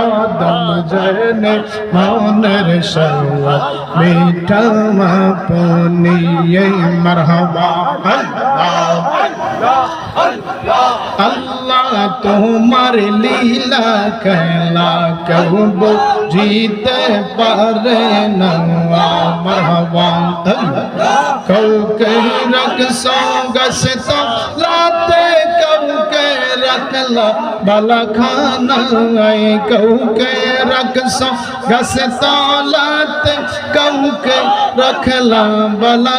আদম জনে মনের সওয়া মিঠা আপনি মারহাবা আল্লাহ তোমার লীলা খেলা কেউ জিতে পারে না মারহাবা কাউকে রকসো গসতো লাতে रखल भला खाना के रख सो घस के रखला भला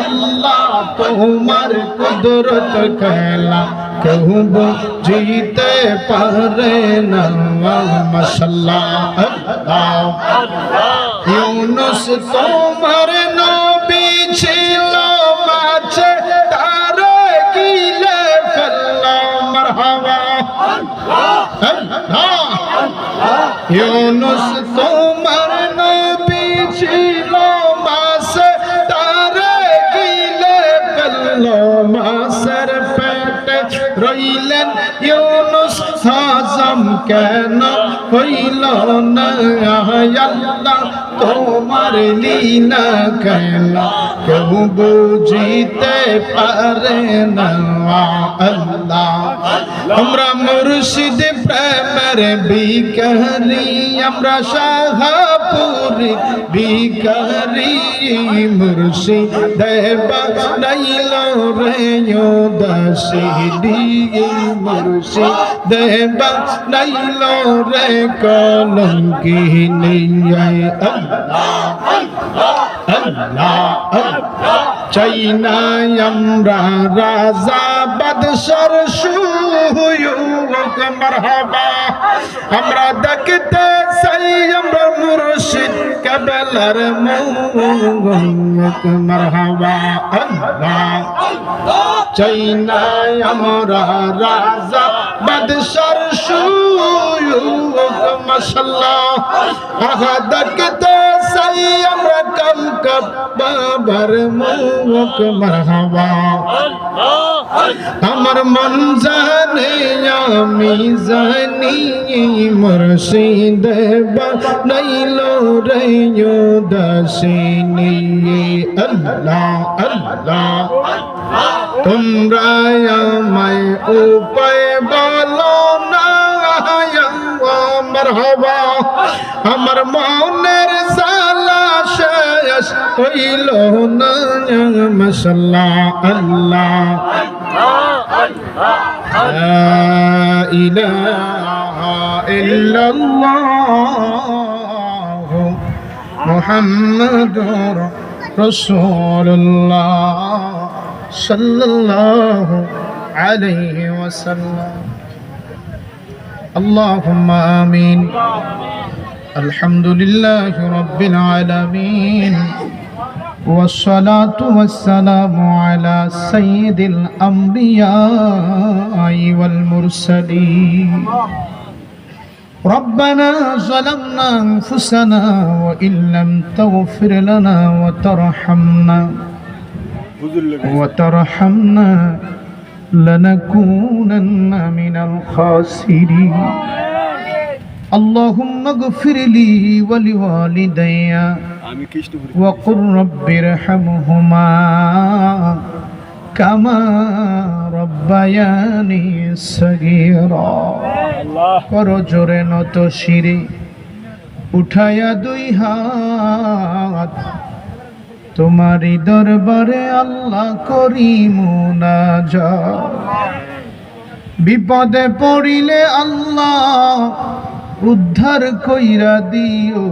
अल्लाह तुमर कुदरत कहला कहूँ जीते पहरे मसल्ला यूनुस तुमर न ইউনুস তোমার নবী ছিল মাছে তারে গিলে ফেলল, মাসের পেটে রইলেন ইউনুস। হাজম কেন হইল না? আল্লাহ, তোমার লীলা কেন? কেউ বুঝিতে পারে না, আল্লাহ। আমরা মুর্শিদ প্রেমের বিকারি আমরা শাহাপুরি বিকারি মুর্শিদ দেবা নাইল রে দাসী মুর্শিদ দেবা নাইল রে কলঙ্কি নিয়ে চাই না আমরা রাজা, বাদশার মারহাবা আমরা দেখতে চাই আমরা মুর্শিদ কাবেলার মারহাবা চাই না আমরা রাজা বাদশার আহা দেখতে চাই আমরা কম কব বাবার মুখ মারহাবা। আমার মন জানে, আমি জানি, মুর্শিদ বানাইল রে দাসিনী আল্লাহ আল্লাহ। তোমরা আমায় উপায় বলো না আমার হবা। আমার মনের সালা শেষ হইল না মশাল্লা আল্লাহ। محمد رسول الله صلى الله عليه وسلم اللهم آمين الحمد لله رب العالمين والصلاة والسلام على سيد الأنبياء والمرسلين ربنا ظلمنا أنفسنا وإن لم تغفر لنا وترحمنا وترحمنا لنكونن من الخاسرين اللهم اغفر لي ولوالدي وقل رب ارحمهما كما ربياني صغيرا করো জোরে নত শিরে উঠায়া দুই হাত তোমারই দরবারে আল্লাহ করি বিপদে পড়িলে আল্লাহ উদ্ধার কইরা দিও।